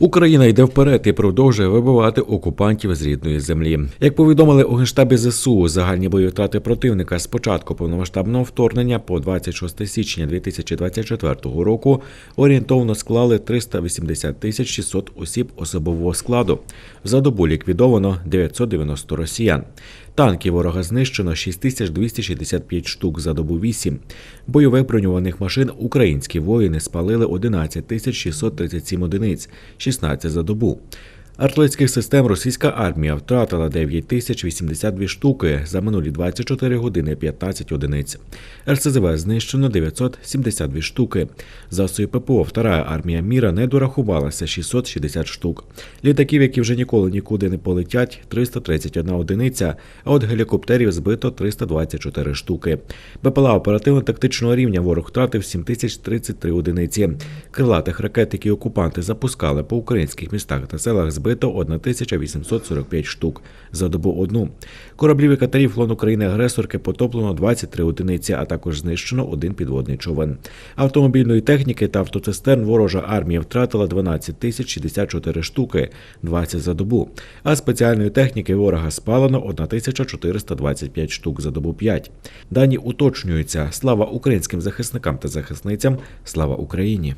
Україна йде вперед і продовжує вибивати окупантів з рідної землі. Як повідомили у генштабі ЗСУ, загальні бойові втрати противника з початку повномасштабного вторгнення по 26 січня 2024 року орієнтовно склали 380 тисяч 600 осіб особового складу. За добу ліквідовано 990 росіян. Танків ворога знищено 6265 штук за добу 8. Бойових броньованих машин українські воїни спалили 11 637 одиниць, 16 за добу. Артилерійських систем російська армія втратила 9082 штуки за минулі 24 години 15 одиниць. РСЗВ знищено 972 штуки. Засоби ППО Втора армія міра не дорахувалася 660 штук. Літаків, які вже ніколи нікуди не полетять, 331 одиниця, а от гелікоптерів збито 324 штуки. БПЛА оперативно-тактичного рівня ворог втратив 7033 одиниці. Крилатих ракет, які окупанти запускали по українських містах та селах, збито 1845 штук за добу одну. Кораблів і катерів флот України агресорки потоплено 23 одиниці, а також знищено один підводний човен. Автомобільної техніки та автоцистерн ворожа армія втратила 12 тисяч 64 штуки, 20 за добу. А спеціальної техніки ворога спалено 1425 штук за добу 5. Дані уточнюються. Слава українським захисникам та захисницям. Слава Україні!